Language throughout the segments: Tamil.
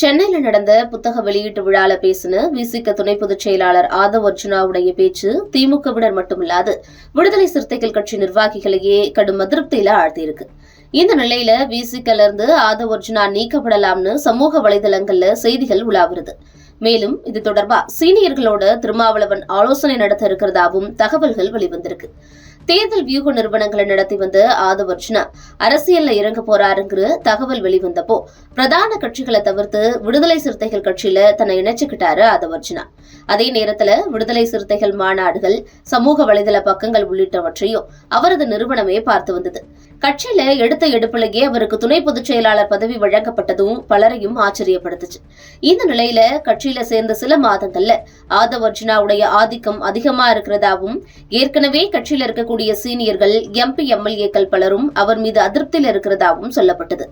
சென்னையில நடந்த புத்தக வெளியீட்டு விழால பேசின விசிக துணை பொதுச் செயலாளர் ஆதவ் அர்ஜுனாவுடைய பேச்சு திமுகவினர் மட்டுமில்லாது விடுதலை சிறுத்தைகள் கட்சி நிர்வாகிகளையே கடும் அதிருப்தியில ஆழ்த்தியிருக்கு. இந்த நிலையில விசிகல இருந்து ஆதவ் அர்ஜுனா நீக்கப்படலாம்னு சமூக வலைதளங்கள்ல செய்திகள் உலாவுறது. மேலும் இது தொடர்பா சீனியர்களோட திருமாவளவன் ஆலோசனை நடத்த இருக்கிறதாவும் தகவல்கள் வெளிவந்திருக்கு. தேர்தல் வியூக நிறுவனங்களை நடத்தி வந்த ஆதவ் அரசியல்ல இறங்க போறாருங்கிற தகவல் வெளிவந்தப்போ பிரதான கட்சிகளை தவிர்த்து விடுதலை சிறுத்தைகள் கட்சியில தன்னை இணைச்சுக்கிட்டாரு ஆதவ் அதே நேரத்துல விடுதலை சிறுத்தைகள் மாநாடுகள் சமூக வலைதள பக்கங்கள் உள்ளிட்டவற்றையும் அவரது நிறுவனமே பார்த்து வந்தது. கட்சியில எடுத்த எடுப்பிலேயே அவருக்கு துணை பொதுச் செயலாளர் பதவி வழங்கப்பட்டதும் பலரையும் ஆச்சரியப்படுத்துச்சு. இந்த நிலையில கட்சியில சேர்ந்த சில மாதங்கள்ல ஆதவர்ஜுனாவுடைய ஆதிக்கம் அதிகமா இருக்கிறதாவும் ஏற்கனவே கட்சியில இருக்கக்கூடிய சீனியர்கள் எம்பி எம்எல்ஏக்கள் பலரும் அவர் மீது அதிருப்தியில் இருக்கிறதாகவும் சொல்லப்பட்டது.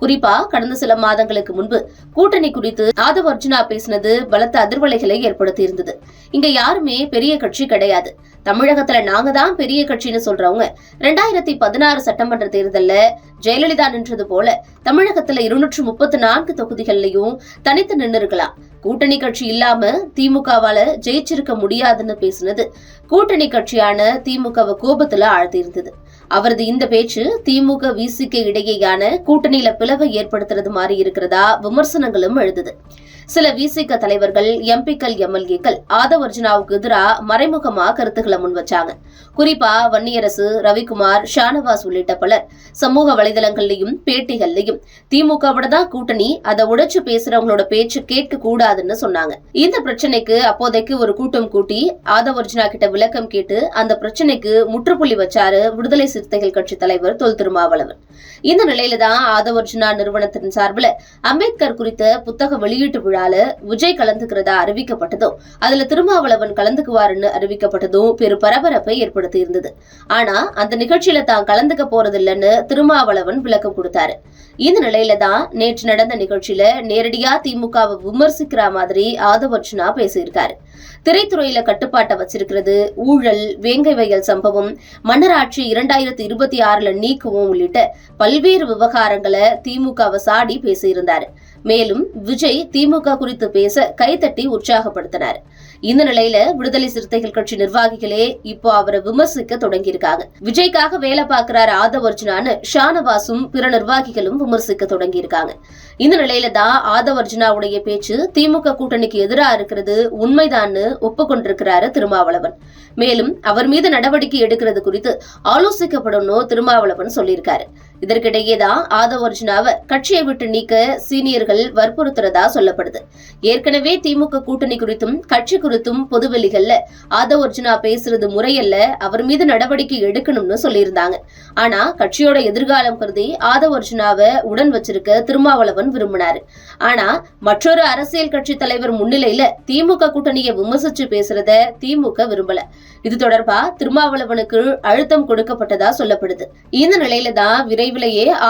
குறிப்பா கடந்த சில மாதங்களுக்கு முன்பு கூட்டணி குறித்து ஆதவ் அர்ஜுனா பேசினது பலத்த அதிர்வலைகளை ஏற்படுத்தியிருந்தது. இங்க யாருமே பெரிய கட்சி கிடையாது. தமிழகத்துல நாங்க தான் பெரிய கட்சின்னு சொல்றவங்க. ரெண்டாயிரத்தி பதினாறு சட்டமன்ற தேர்தல்ல ஜெயலலிதா நின்றது போல தமிழகத்துல இருநூற்று முப்பத்தி நான்கு தொகுதிகள்லயும் தனித்து நின்று இருக்கலாம் கூட்டணி கட்சி இல்லாம திமுகவால ஜெயிச்சிருக்க முடியாதுன்னு பேசினது. கூட்டணி கட்சியான திமுகவை கோபத்துல ஆழ்த்தியிருந்தது. அவரது இந்த பேச்சு திமுக விசிக்கு இடையேயான கூட்டணியில பிளவை ஏற்படுத்துறது மாதிரி இருக்கிறதா விமர்சனங்களும் எழுதுது. சில விசிக தலைவர்கள் எம்பிக்கள் எம்எல்ஏக்கள் ஆதவ் அர்ஜுனாவுக்கு எதிராக மறைமுகமா கருத்துக்களை முன் வச்சாங்க. குறிப்பா வன்னியரசு ரவிக்குமார் ஷானவாஸ் உள்ளிட்ட பலர் சமூக வலைதளங்கள்லயும் பேட்டிகள்லயும் திமுகவோட தான் கூட்டணி அதை உடைச்சு பேசுறவங்களோட பேச்சு கேட்க கூடாது கூடாதுன்னு சொன்னாங்க. இந்த பிரச்சனைக்கு அப்போதைக்கு ஒரு கூட்டம் கூட்டி ஆதவ் அர்ஜுனா கிட்ட விளக்கம் கேட்டு அந்த பிரச்சனைக்கு முற்றுப்புள்ளி வச்சாரு விடுதலை சிறுத்தைகள் கட்சி தலைவர் தொல் திருமாவளவன். இந்த நிலையில தான் ஆதவ் அர்ஜுனா நிறுவனத்தின் சார்பில் அம்பேத்கர் குறித்த புத்தக வெளியீட்டு விழால விஜய் கலந்துக்கிறதா அறிவிக்கப்பட்டதும் அதுல திருமாவளவன் கலந்துக்குவாருன்னு அறிவிக்கப்பட்டதும் பெரு பரபரப்பை ஏற்படுத்தி இருந்தது ஆனா அந்த நிகழ்ச்சியில தான் கலந்துக்க போறதில்லைன்னு திருமாவளவன் விளக்கம் கொடுத்தாரு. இந்த நிலையில தான் நேற்று நடந்த நிகழ்ச்சியில நேரடியா திமுகவை விமர்சிக்கிற மாதிரி ஆதவர்ஷனா பேசியிருக்காரு. திரைத்துறையில கட்டுப்பாட்டை வச்சிருக்கிறது ஊழல் வேங்கை வயல் சம்பவம் மன்னராட்சி இரண்டாயிரத்தி இருபத்தி ஆறுல நீக்குவோம் உள்ளிட்ட பல்வேறு விவகாரங்களை திமுகவை சாடி பேசியிருந்தாரு. மேலும் விஜய் திமுக குறித்து பேச கைத்தட்டி உற்சாகப்படுத்தினார். இந்த நிலையில விடுதலை சிறுத்தைகள் கட்சி நிர்வாகிகளே இப்போ அவரை விமர்சிக்க தொடங்கியிருக்காங்க. விஜய்க்காக வேலை பார்க்கிறார் ஆதவ் அர்ஜுனான்னு ஷானவாசும் பிற நிர்வாகிகளும் விமர்சிக்க தொடங்கியிருக்காங்க. இந்த நிலையில தான் ஆதவ் அர்ஜுனாவுடைய பேச்சு திமுக கூட்டணிக்கு எதிராக இருக்கிறது உண்மைதான்னு ஒப்புக்கொண்டிருக்கிறாரு திருமாவளவன். மேலும் அவர் மீது நடவடிக்கை எடுக்கிறது குறித்து ஆலோசிக்கப்படும் திருமாவளவன் சொல்லியிருக்காரு. இதற்கிடையேதான் ஆதவ் அர்ஜுனாவை கட்சியை விட்டு நீக்க சீனியர்கள் வற்புறுத்துறதா சொல்லப்படுது. ஏற்கனவே திமுக கூட்டணி குறித்தும் கட்சி குறித்தும் பொதுவெளிகள்ல ஆதவ் அர்ஜுனா பேசுறது முறையல்ல அவர் மீது நடவடிக்கை எடுக்கணும்னு சொல்லியிருந்தாங்க. ஆனா கட்சியோட எதிர்காலம் கருதி ஆதவ் அர்ஜுனாவை உடன் வச்சிருக்க திருமாவளவன் விரும்பினாரு. ஆனா மற்றொரு அரசியல் கட்சி தலைவர் முன்னிலையில திமுக கூட்டணியை விமர்சிச்சு பேசுறத திமுக விரும்பல. இது தொடர்பா திருமாவளவனுக்கு அழுத்தம் கொடுக்கப்பட்டதா சொல்லப்படுது. இந்த நிலையில தான் விரைவில்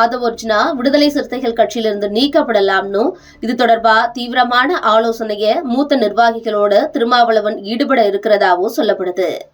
ஆதவ் அர்ஜுனா விடுதலை சிறுத்தைகள் கட்சியிலிருந்து நீக்கப்படலாம்னு. இது தொடர்பா தீவிரமான ஆலோசனைய மூத்த நிர்வாகிகளோட திருமாவளவன் ஈடுபட இருக்கிறதாவும் சொல்லப்படுது.